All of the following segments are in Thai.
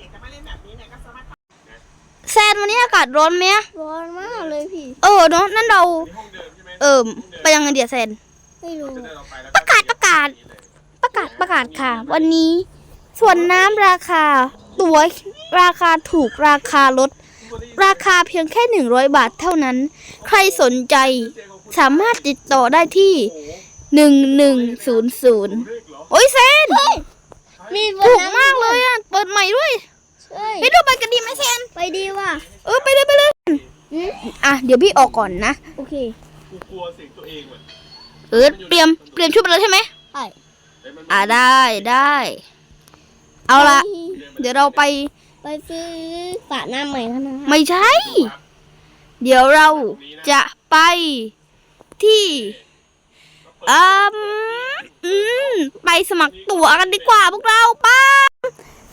อยากจะมาเล่นแบบนี้เนี่ยก็สามารถแซนวันนี้อากาศร้อนไหมอะร้อนมากเลยพี่ เออเนาะนั่นเราในห้องเดิมใช่ไหมเออไปยังไงเดียแซน ไม่รู้ จะเดินออกไปแล้วประกาศประกาศ ประกาศประกาศค่ะ วันนี้ ส่วนน้ำราคา ตั๋วราคาถูกราคาลด ราคาเพียงแค่ 100 บาทเท่านั้น ใครสนใจสามารถติดต่อได้ที่ 1100โอ้ยเซน มีบถูกน้ำมากเลยอะ เปิดใหม่ด้วยใช่ไปดูไปกันดีไหมเซนไปดีว่ะเออไปเลยไปเลย อืมอะเดี๋ยวพี่ออกก่อนนะ โอเคกูกลัวเสียงตัวเองว่ะเออเตรียมเปลี่ยนชุดไปเลยใช่ไหม ใช่เฮ้ยมันอะได้ได้ เอาละเดี๋ยวเราไปไปซื้อฝาหน้าใหม่แล้วนะคะไม่ใช่ เดี๋ยวเราจะไปที่ อืมอืมไปสมัครตั๋วกันดีกว่าพวกเราป้า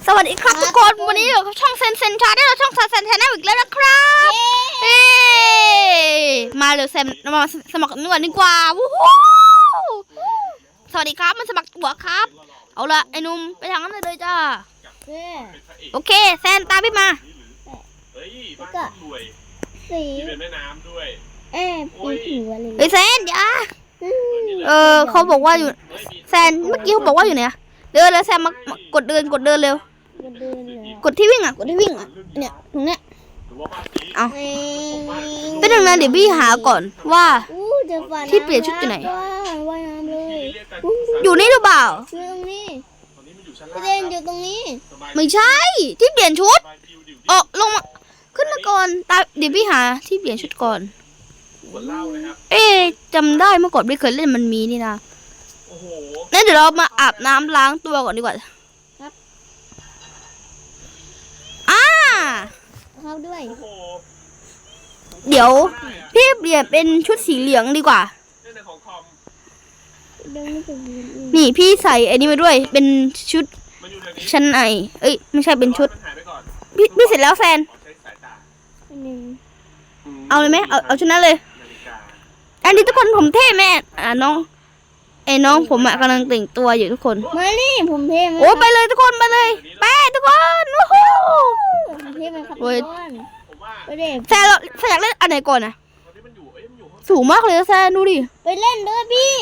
สวัสดีครับทุกคน วันนี้อยู่กับช่องเซนเซนชาได้เราช่องเซนเซนชาแนลอีกแล้วนะครับเย้มาเร็วแซมมาสมัครกันก่อนดีกว่าวู้ฮู้สวัสดีครับมาสมัครตั๋วครับ เอาละไอ้หนุ่มไปทางนั้นเลยเลยจ้าเย้โอเคแซนตามพี่มา เฮ้ยบ้านรวยสีที่เป็นแม่น้ำด้วยแอบเป็นผิวอะไรเฮ้ยแซนอย่า เออเขาบอกว่าอยู่แซนเมื่อกี้เขาบอกว่าอยู่ไหนอะเดินแล้วแซนมากดเดินกดเดินเร็วกระเดินเลยกดที่วิ่งอะกดที่วิ่งอะเนี่ยตรงเนี้ยหรือว่าบ้านนี้เอาเอ้ยเป็นดังนั้นเดี๋ยวพี่หาก่อนว่า อู้เจอฝาที่เปลี่ยนชุดอยู่ไหน ว้าวว่ายน้ำเลยเรียกกันอยู่นี่หรือเปล่าอยู่ตรงนี้ตอนนี้มันอยู่ชั้นพี่ล่างเดนอยู่ตรงนี้สบายไม่ใช่ ที่เปลี่ยนชุดสบายดิวดิวเออลงมาขึ้นมาก่อนตาเดี๋ยวพี่หาที่เปลี่ยนชุดก่อนขวด เหล้านะครับเอ๊ะจำได้เมื่อก่อนไม่เคยเล่นมันมีนี่นะโอ้โหงั้นเดี๋ยวเรามาอาบน้ำล้างตัวก่อนดีกว่าอ่าเข้าด้วยโอ้โหเดี๋ยว พี่เปลี่ยนเป็นชุดสีเหลืองดีกว่าเล่นในของคอมเดินไม่ถึงนี่พี่ใส่อันนี้มาด้วย เป็นชุดมันอยู่ในนี้ชั้นใน เอ้ยไม่ใช่เป็นชุดมันหายไปก่อนพี่พี่เสร็จแล้วแซนขอใช้สายตาอันหนึ่งมเอาเลยไหมเอาเอาชุดนั้นเลยนาฬิกา อันนี้ทุกคนผมเท่แม่อ่าน้องไอ้น้องผมอะกำลังแต่งตัวอยู่ทุกคน มานี่ผมเท่ไหมโอ้ไปเลยทุกคนไปเลยไปทุกคนวู้ฮู้ ผมเท่ไหมครับโอ้ยทุกคนผมว่าไปเด็กแซนเราแซนอยากเล่นอันไหนก่อนนะตอนนี้มันอยู่เอ้ยมันอยู่ข้างสูงมากเลยนะแซนดูดิไปเล่นด้วยพี่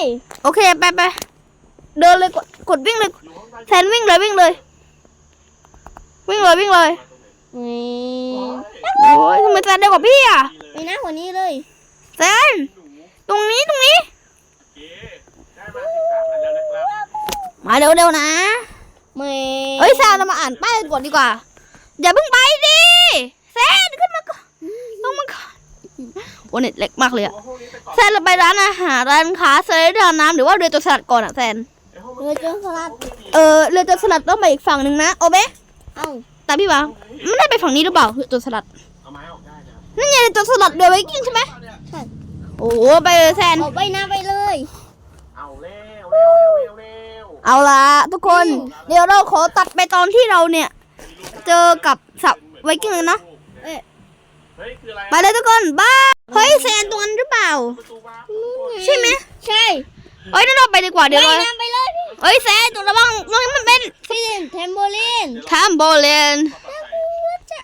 โอเคไปไปเดินเลยกดกดวิ่งเลยอยู่ข้างใต้แซนวิ่งเลยวิ่งเลย วิ่งเลยวิ่งเลยนี่โอ้ยทำไมแซนเร็วกว่าพี่อะไปหน้าหัวนี้เลยแซน ตรงนี้ตรงนี้เก๋ได้มาสิบสามอันแล้วนะครับมาเร็วๆนะไม่เฮ้ยแซนเรามาอ่านป้ายกันก่อนดีกว่า อย่าเพิ่งไปดิแซนขึ้นมาก่อนลงมาก่อนโอ้เน็ตเล็กมากเลยอะตัวห้องนี้ไปก่อนแซนเราไปร้านอาหารร้านค้าเซเลดาน้ำหรือว่าเรือจนสลัดก่อนอะแซนไอ้ห้องเรือจนสลัดเออเรือจนสลัดต้องไปอีกฝั่งหนึ่งนะโอเบเอ้าตามพี่มาไม่ได้ไปฝั่งนี้หรือเปล่าเรือจนสลัดเอาไม้ออกได้นะนั่นไงเรือจนสลัดเรือไวกิ้งใช่ไหมใช่ โอ้โหไปเลยแซนเอาไปหน้าไปเลย เอาเร็วเร็วเร็วเร็วเอาละทุกคน เดี๋ยวเราขอตัดไปตอนที่เราเนี่ย เจอกับสับไวกิ้งเลยเนาะเอ๊ะเฮ้ยคืออะไรไปเลยทุกคนบ้ายเฮ้ยแซนตรงนั้นหรือเปล่า ประตูบ้านใช่ไหมใช่เอ้ยนั่นเราไปดีกว่าเดี๋ยวไปเราหน้าไปเลยพี่เอ้ยแซนตรงระวังตรงนี้มันเป็นพี่เดนเทมโบลินทามโบเลน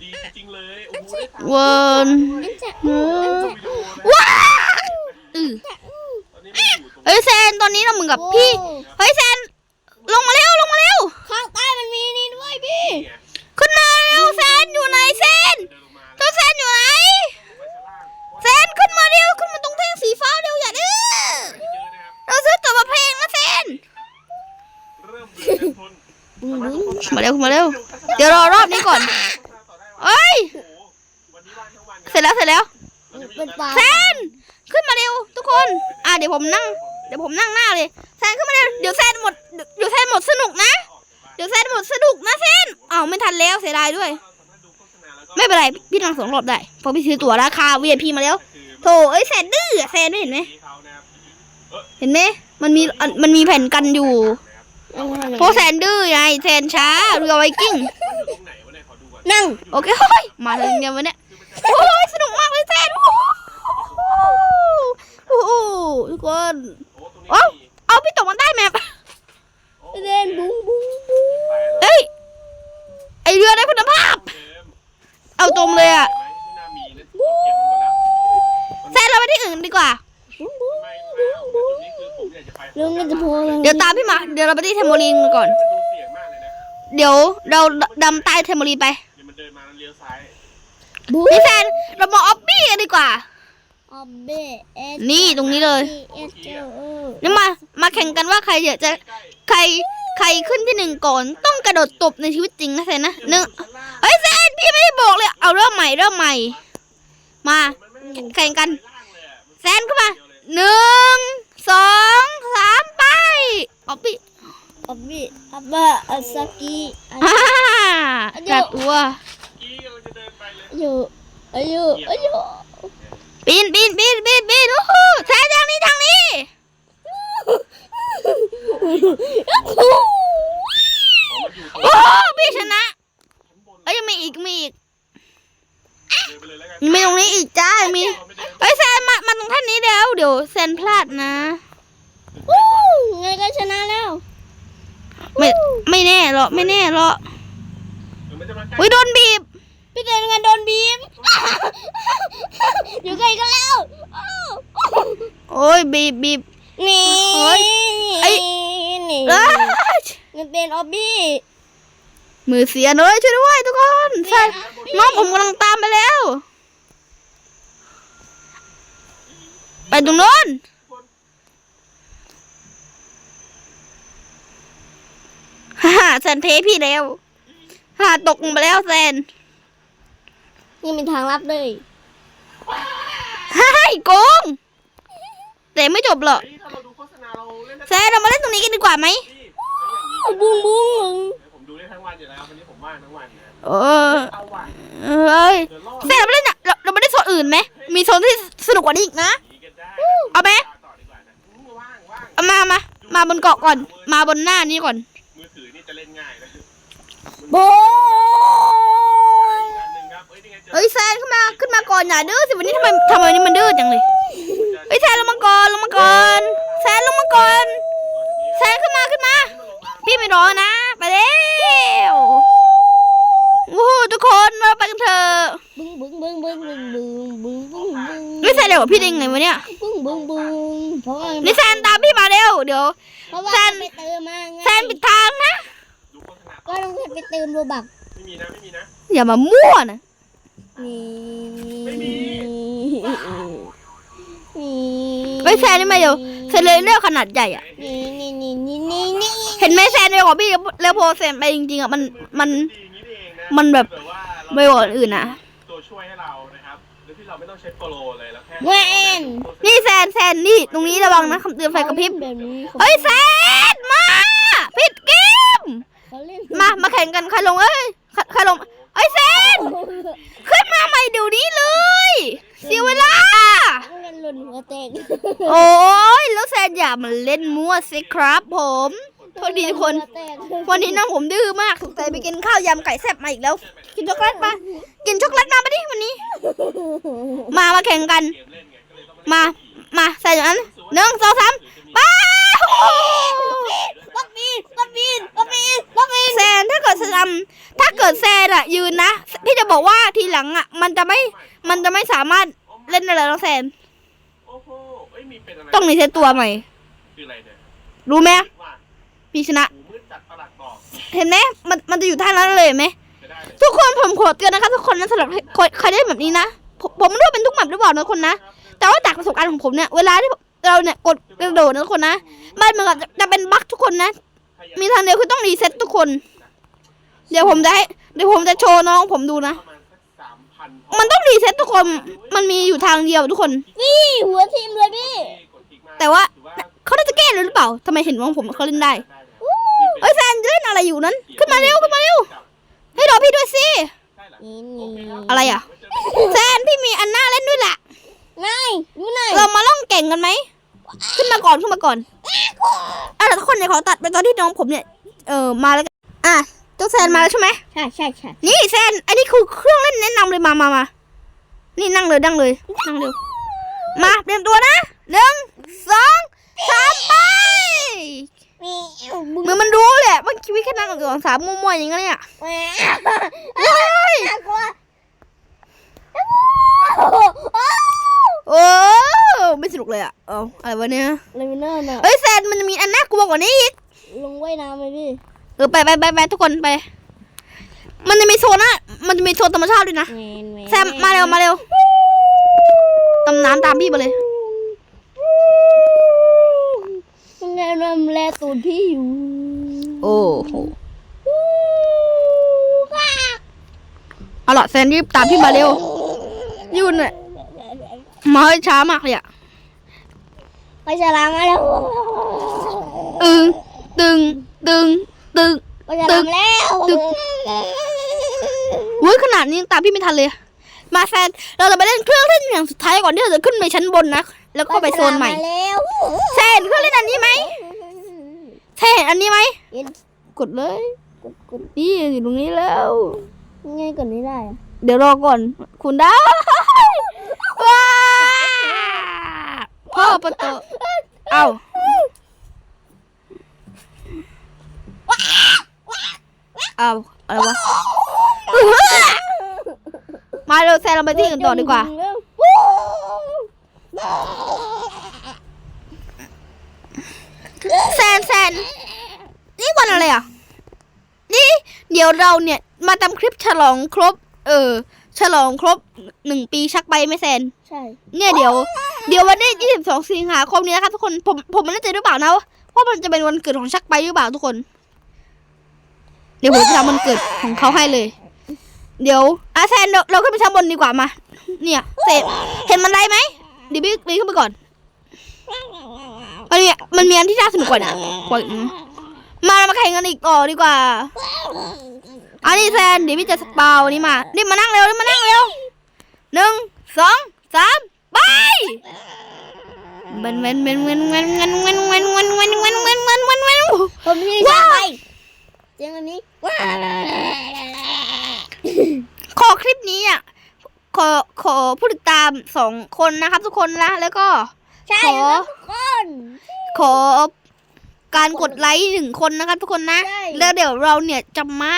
ดีจริงเลยโอ้โหได้ถามเวิร์นอันจะเวิร์นวิดีโอนะว้าอือตอนนี้มันอยู่ตรงเฮ้ยแซนตอนนี้เราเหมือนกับพี่ เฮ้ยแซน ลงมาเร็วลงมาเร็ว ข้างใต้มันมีนี่ด้วยพี่นี้ไงขึ้นมาเร็วแซนอยู่ไหนแซนเดินลงมาเจ้าแซนอยู่ไหนไปชั้นล่างแซนขึ้นมาเร็วขึ้นมาตรงแท่งสีฟ้าเร็วอย่าดื้อเยอะนะครับเราซื้อตั๋วมาเพลงนะแซนเริ่มเบื่อเดินทนมาเร็วมาเร็ว เดี๋ยวรอรอบนี้ก่อน เอ้ยโอ้โหวันนี้ว่างทั้งวันเสร็จแล้วเสร็จแล้วเราจะมีเป็นปลาแซนขึ้นมาเร็วทุกคน อะเดี๋ยวผมนั่ง เดี๋ยวผมนั่งหน้าเลยแซนขึ้นมาเร็ว เดี๋ยวแซนหมด เดี๋ยวแซนหมดสนุกนะ เดี๋ยวแซนหมดสนุกนะแซนอ้าวไม่ทันแล้วเสียดายด้วยเราสามารถดูโฆษณาแล้วก็ไม่เป็นไร พี่นั่งสองรอบได้เพราะพี่ซื้อตั๋วราคา VIP มาแล้วคือโถเอ้ยแซนดื้ออะแซนไม่เห็นไหมที่เขานะครับเห็นไหม มันมีอันมันมีแผ่นกันอยู่เพราะแซนดื้อไงแซนช้าเรือไวกิ้งมั นั่ง โอเคเฮ้ยมาเลยเนี่ยวันเนี้ยโอ้ยสนุกมากเลยแซนโอ้โหทุกคนโอ้เอาพี่ตกมันได้แมปเล่นบุ้งบุ้งบุ้งเอ้ยไอเรือได้คุณภาพ เอาตรงเลยอะแซนเราไปที่อื่นดีกว่าเรื่องจะพูดเดี๋ยวตามพี่มา เดี๋ยวเราไปที่เทมโมลีนก่อน เดี๋ยวเราดำใต้เทมโมลีไป เดี๋ยวมันเดินมาแล้วเลี้ยวซ้ายบูพี่แซนเรามาออฟบี้กันดีกว่า ออบเบเอสนี่ตรงนี้เลย เอสเจอเออนี่มา มาแข่งกันว่าใครจะจะ ใกล้ใคร ใครขึ้นที่หนึ่งก่อน ต้องกระโดดตบในชีวิตจริงนะแซนนะหนึ่งชั้นล่างเฮ้ยแซนพี่ไม่ได้บอกเลย เอาเริ่มใหม่เริ่มใหม่ มา มันไม่ได้แข่งกัน ล่างเลยอะแซนเข้ามาหนึ่งสองสามไปออฟบี้ออบเบอับบะอาซากิอาฮ่าจัดตัวกี้กำลังจะ เดินไปเลยยุอายุอายุปีนปีนปีนปีนปีนโอ้โหแซนทางนี้ทางนี้อ๋อมันอยู่ตรงโอ้โหพี่ชนะชั้นบนเอ้ยยังมีอีกมีอีกเดินไปเลยแล้วกันยังมีตรงนี้อีกจ้ายังมีเราไม่เดินเฮ้ยแซนมามาตรงท่านนี้เดี๋ยวเดี๋ยวแซนพลาดนะวู้ไงก็ชนะแล้ว ไม่ไม่แน่หรอกไม่แน่หรอกเดี๋ยวมันจะมาใกล้อุ้ยโดนบีบพี่ เดินงานโดนบีม อยู่ใกล้กันแล้วอ้าวโอ้ยบีบบีบ นี่เฮ้ยไอ้ นี่เอ้ยเงินเป็นออบบี้มือเสียเลยช่วยด้วยทุกคนแซนน้องผมกำลังตามไปแล้ว ไปตรงโน้นฮ่าฮ่าแซนเทพี่แล้วฮ่าตกลงไปแล้วแซน นี่มีทางลับเลยฮ่าไอ้โกงแต่ไม่จบหรอกเฮ้ยถ้าเราดูโฆษณาเราเล่นได้แซนเรามาเล่นตรงนี้กันดีกว่าไหมที่แล้วอย่างนี้บุ้งบุ้งเดี๋ยวผมดูได้ทั้งวันอยู่แล้ววันนี้ผมว่างทั้งวันนะเออเอาว่ะเอ้ยเดี๋ยวรอดแซนเราไม่เล่นอะเราเราไม่ได้โซนอื่นไหมมีโซนที่สนุกกว่านี้อีกนะ หนีกันได้เอาไหม ต่อดีกว่านะอืมว่างว่างเอามามามาบนเกาะก่อน มาบนหน้านี้ก่อน มือถือนี่จะเล่นง่ายนะ โบ อีกอันหนึ่งครับ เอ้ยนี่ไอเฮ้ยแซนขึ้นมาขึ้นมาก่อนอย่าดื้อสิวันนี้ทำไมทำไมวันนี้มันดื้อจังเลยเฮ้ยแซนลงมาก่อนลงมาก่อนแซนลงมาก่อนแซนขึ้นมาขึ้นมา พี่ไม่รอนะ ไปเร็วโอ้โหทุกคนเราไปกันเถอะบึ้งบึ้งบึ้งบึ้งบึ้งบึ้งบึ้งบึ้งบึ้งไม่แซนเร็วกว่าพี่ได้ไงวะเนี่ยบึ้งบึ้งบึ้งเพราะว่านี่แซนตามพี่มาเร็วเดี๋ยวเพราะว่าแซนไปเติมมาไงแซนปิดทางนะก็ต้องไปเติมโลบักไม่มีนะไม่มีนะอย่ามามั่วนะ นี่ไม่มีนี่เฮ้ยแซนนี่มาเดี๋ยวแซนเลยเลือกขนาดใหญ่อะนี่นี่นี่นี่นี่นี่เห็นไหมแซนเร็วกว่าพี่แล้วพอแซนไปจริงๆอะมันมันมันแบบไม่กว่าอื่นนะตัวช่วยให้เรานะครับโดยที่เราไม่ต้องใช้โปรโลเลยแล้วแค่แวนนี่แซนแซนนี่ตรงนี้ระวังนะคำเตือนไฟกระพริบแบบนี้เฮ้ยแซนมาผิดเกมมามาแข่งกันใครลงเอ้ยใครลงเอ้ยแซนขึ้น เดี๋ยวนี้เลยเสียเวลาเขาเล่นหล่นหัวแตกโอ้ยแล้วแซนอย่ามาเล่นมั่วสิครับผมโทษดีทุกคน หัวแตกวันนี้น้องผมดื้อมากสงสัยไปกินข้าวยำไก่แซ่บมาอีกแล้ว กินช็อกโกแลตมากินช็อกโกแลตมาปะดิวันนี้ มามาแข่งกันเกมเล่นไงก็เลยต้องมามา มาใส่อย่างนั้นหนึ่งสองสามไป้าปักปีนปักปีนปักปีนปักปีนแซนถ้าเกิดแซนถ้าเกิดแซนอะยืนนะพี่จะบอกว่าทีหลังอะมันจะไม่มันจะไม่สามารถเล่นอะไรแล้วแซน โอ้โหเอ้ยมีเป็นอะไรต้องรีเซ็ตตัวใหม่ คืออะไรเนี่ยรู้ไหมว่าพี่ชนะ หูมืดจัดประหลัดบอกเห็นไหมมันมันจะอยู่ท่านั้นเลยเห็นไหมจะได้เลยทุกคนผมขอเตือนนะคะทุกคนนะสำหรับใครใครได้แบบนี้นะผมผมไม่รู้ว่าเป็นทุกแมปหรือเปล่านะทุกคนนะ แต่ว่าจากประสบการณ์ของผมเนี่ยเวลาที่เราเนี่ยกดกระโดดนะทุกคนนะมันเหมือนกับจะจะเป็นบั๊กทุกคนนะ มีทางเดียวคือต้องรีเซ็ตทุกคน เดี๋ยวผมจะให้เดี๋ยวผมจะโชว์น้องผมดูนะประมาณสักสามพันมันต้องรีเซ็ตทุกคน มันมีอยู่ทางเดียวทุกคน นี่หัวทิ่มเลยพี่ แต่ว่าเขาน่าจะแก้เลยหรือเปล่าทำไมเห็นว่าผมเขาเล่นได้เอ้ยแซนจะเล่นอะไรอยู่นั้น ขึ้นมาเร็วขึ้นมาเร็ว ให้รอพี่ด้วยสินี่นี่อะไรอะ แซนพี่มีอันหน้าเล่นด้วยแหละนายอยู่ไหนเรามาล่องแก่งกันไหม ขึ้นมาก่อนขึ้นมาก่อนอะแต่ทุกคนเนี่ยขอตัดไปตอนที่น้องผมเนี่ย เออมาแล้วกันอะ เจ้าแซนมาแล้วใช่ไหมใช่ใช่ใช่นี่แซน อันนี้คือเครื่องเล่นแนะนำเลยมามามานี่นั่งเลยนั่งเลยนั่งเร็ว มาเตรียมตัวนะหนึ่งสองสามไปมีบึ้งเหมือนมันรู้เลยอะมันคิดแค่นั่งสองสามมั่วๆอย่างเงี้ยเนี่ยแหวน่ากลัวโอ้ไม่สนุกเลยอะเอาอะไรวะเนี่ยเลมิเนอร์น่ะเฮ้ยแซนมันจะมีอันน่ากลัวกว่านี้อีกลงว่ายน้ำไหมพี่ เออไปไปไปไปทุกคนไป มันจะมีโซนนะมันจะมีโซนธรรมชาติด้วยนะแมนแมนแซมมาเร็วมาเร็วตำน้ำตามพี่มาเลยยังไงนำแลตูดพี่อยู่ โอ้โหเอาล่ะแซนรีบตามพี่มาเร็วยุ่นเนี่ยมาให้ช้ามากเลยอะไปฉลามมาแล้วตึงตึงตึง ตึงไปฉลามแล้วตึก วุ้ยขนาดนี้ยังตามพี่ไม่ทันเลย มาแซนเราจะไปเล่นเครื่องเล่นอย่างสุดท้ายก่อนที่เราจะขึ้นไปชั้นบนนะ แล้วก็ไปโซนใหม่ปฉลาาแล้วแซนเครื่องเล่นอันนี้ไหมแซนเห็นอันนี้ไหมเห็นกดเลยกดกดนี่อยู่ตรงนี้แล้ว ง่ายกว่านี้ได้อะเดี๋ยวรอก่อน คุณได้ว้าพ่อประตูเอ้าเอาอะไรวะ มาเร็วแซนเราไปที่อื่นต่อดีกว่า แซนแซนนี่วันอะไรอะ นี่เดี๋ยวเราเนี่ยมาทำคลิปฉลองครบ เออ ฉลองครบหนึ่งปีชักใบไม่แซน ใช่ เนี่ยเดี๋ยว เดี๋ยววันที่ 22 สิงหาคมนี้นะครับทุกคน ผม ผมไม่แน่ใจหรือเปล่านะว่ามันจะเป็นวันเกิดของชักไปหรือเปล่าทุกคน เดี๋ยวผมจะทำวันเกิดของเขาให้เลย เดี๋ยวอาแซนเราเราขึ้นไปชั้นบนดีกว่ามา เนี่ยเสร็จเห็นมันได้ไหมเดี๋ยวพี่ปีขึ้นไปก่อนมันมีมันมีอันที่น่าสนุกกว่านะกว่าอีกนะมาเรามาแข่งกันอีกต่อดีกว่าอันนี้แซนเดี๋ยวพี่จะสปาวนี่มานี่มานั่งเร็วนี่มานั่งเร็วหนึ่งสองสามไปเว้นเว้นเว้นเว้นเว้นเว้นเว้นเว้นเว้นเว้นเว้นเว้นเว้นเว้นเว้นผมที่ว้าฉวลามไป เสียงอันนี้ขอคลิปนี้อะขอขอผู้ติดตามสองคนนะครับ ทุกคนนะแล้วก็ใช่ขอครับทุกคนขอการกดไลค์หนึ่งคนนะครับทุกคนนะใช่แล้วเดี๋ยวเราเนี่ยจะมา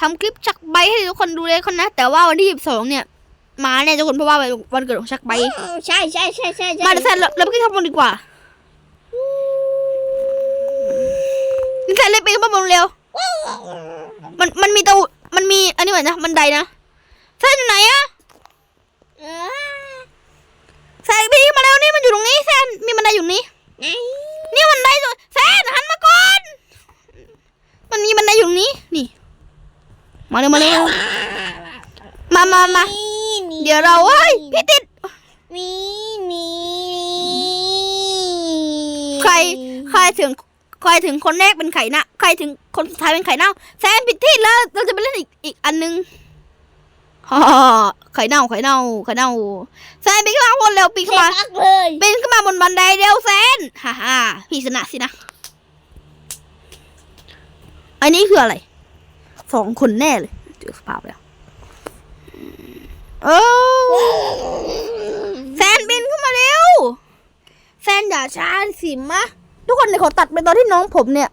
ทำคลิปชักใบให้ทุกคนดูเลยคนนะ แต่ว่าวันที่สองเนี่ยมาเนี่ยทุกคนเพราะว่าวันเกิดของชักใบใช่ใช่ใช่ใช่ใช่มาเดี๋ยวแซนเราเราไปขึ้นข้างบนดีกว่าแซนเล่นไปข้างบนเร็ว มันมันมีเตามันมีอันนี้เหมือนนะบันไดนะแซนอยู่ไหนอะเออแซนพี่มาแล้วนี่มันอยู่ตรงนี้แซนมีบันไดอยู่นี้ไหนนี่บันไดตัวแซนหันมาก่อนมันมีบันไดอยู่ตรงนี้นี่มาเร็วมาเร็วมามามานี่เดี๋ยวเราเฮ้ยพี่ติดมีมีใครใครถึง ใครถึงคนแรกเป็นไข่นะใครถึงคนสุดท้ายเป็นไข่เน่าแซนผิดที่แล้วเราจะไปเล่นอีกอีกอันนึงฮ่าไข่เน่าไข่เน่าไข่เน่าแซนปีนขึ้นมาข้างบนเร็วปีนขึ้นมาพักเลยปีนขึ้นมาบนบันไดเร็วแซนฮ่าฮ่าพี่ชนะสินะ อันนี้คืออะไรสองคนแน่เลยเจอสภาพแล้วโอ้แซนบินขึ้นมาเร็ว แซนอย่าช้าสิมะ ทุกคนในขอตัดไปตอนที่น้องผมเนี่ย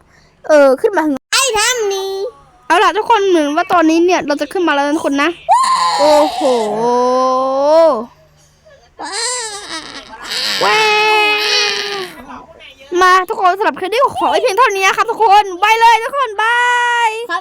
เออขึ้นมาถึงไอ้ทำนี่เอาล่ะทุกคนเหมือนว่าตอนนี้เนี่ยเราจะขึ้นมาแล้วนะทุกคนนะ โอ้โหว้าวมาทุกคนสำหรับคลิปนี้ขอเพียงเท่านี้ครับทุกคน ไปเลยทุกคนบาย